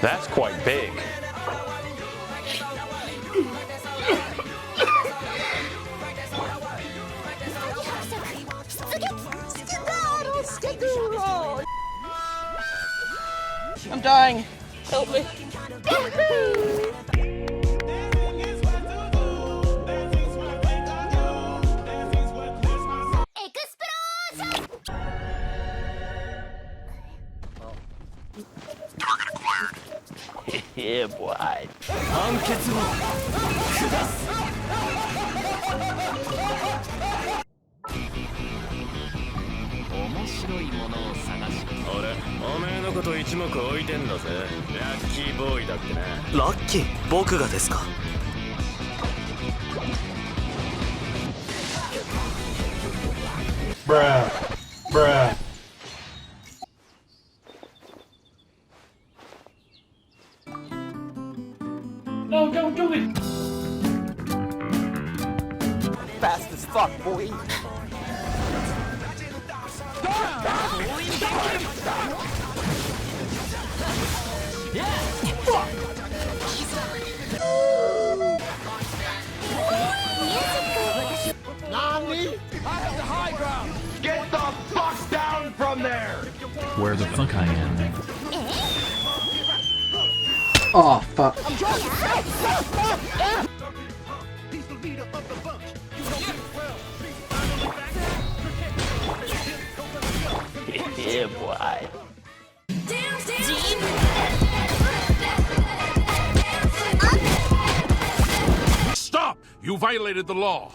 That's quite big. I'm dying. Help me. Yeah, boy. 判決を下す面白いものを探し俺おめえのこと一目置いてんだぜラッキーボーイだってなラッキー僕がですか？Bruh. Bruh. No, don't do it. Fast as fuck, boy. Nani? I have the high ground! Get the fuck down from there! Where the fuck I am? Oh fuck. Yeah, boy. Stop! You violated the law.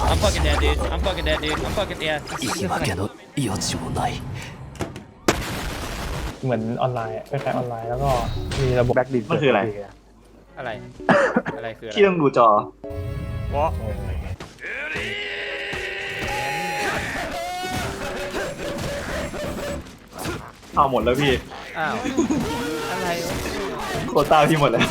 I'm fucking dead, dude. I'm fucking dead, dude. I'm fucking yeah. เหมือนออนไลน์คล้ายๆออนไลน์แล้วก็มีระบบแบ็กดิสมันคืออะไร อะไร อะไรคืออะไรพี่ต้องดูจอ วะเอาหมดแล้วพี่ อ้าว อะไรวะโควต้าพี่หมดแล้ว